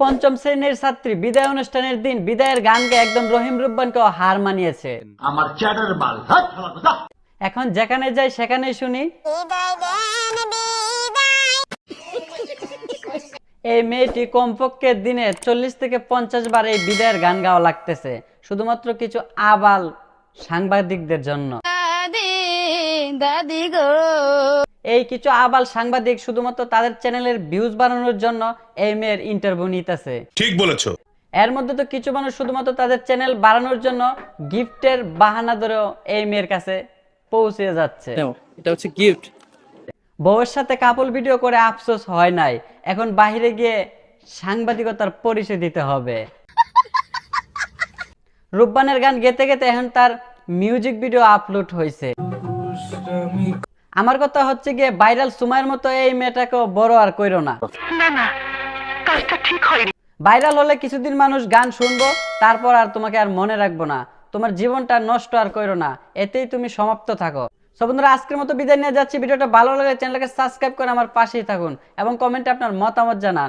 পঞ্চম শ্রেণির ছাত্রী বিদায় অনুষ্ঠানের দিন বিদায়ের গান গেয়ে একদম রহিম রুব্বানকে হার মানিয়েছে। আমার চ্যাটার বাল এখন যেখানে যাই সেখানেই শুনি। এই মেয়েটি কমপক্ষে দিনে চল্লিশ থেকে পঞ্চাশ বার এই বিদায়ের গান গাওয়া লাগতেছে। শুধুমাত্র কিছু আবাল সাংবাদিকদের জন্য। দাদি দাদি গো। এই কিছু আবাল সাংবাদিক শুধুমাত্র তাদের চ্যানেলের ভিউজ বাড়ানোর জন্য এই মেয়ের ইন্টারভিউ নিতেছে। ঠিক বলেছ। এর মধ্যে তো কিছু মানুষ শুধুমাত্র তাদের চ্যানেল বাড়ানোর জন্য গিফটের বাহানা ধরেও এই মেয়ের কাছে পৌঁছে যাচ্ছে। এটা হচ্ছে গিফট বউয়ের সাথে কাপল ভিডিও করে আফসোস হয় নাই। এখন বাইরে গিয়ে সাংবাদিকতার পরিচয় দিতে হবে। রূপবানের গান গেতে গেতে এখন তার মিউজিক ভিডিও আপলোড হয়েছে। আমার কথা হচ্ছে গিয়ে ভাইরাল সুমাইয়ের মতো এই মেয়েটাকে বড় আর কইরো না। ভাইরাল হলে কিছুদিন মানুষ গান শুনব তারপর আর তোমাকে আর মনে রাখব না। তোমার জীবনটা নষ্ট আর কইরো না। এতেই তুমি সমাপ্ত থাকো। সো বন্ধুরা আজকের মতো বিদায় নিয়ে যাচ্ছি। ভিডিওটা ভালো লাগলে চ্যানেলকে সাবস্ক্রাইব করে আমার পাশেই থাকুন এবং কমেন্টে আপনার মতামত জানান।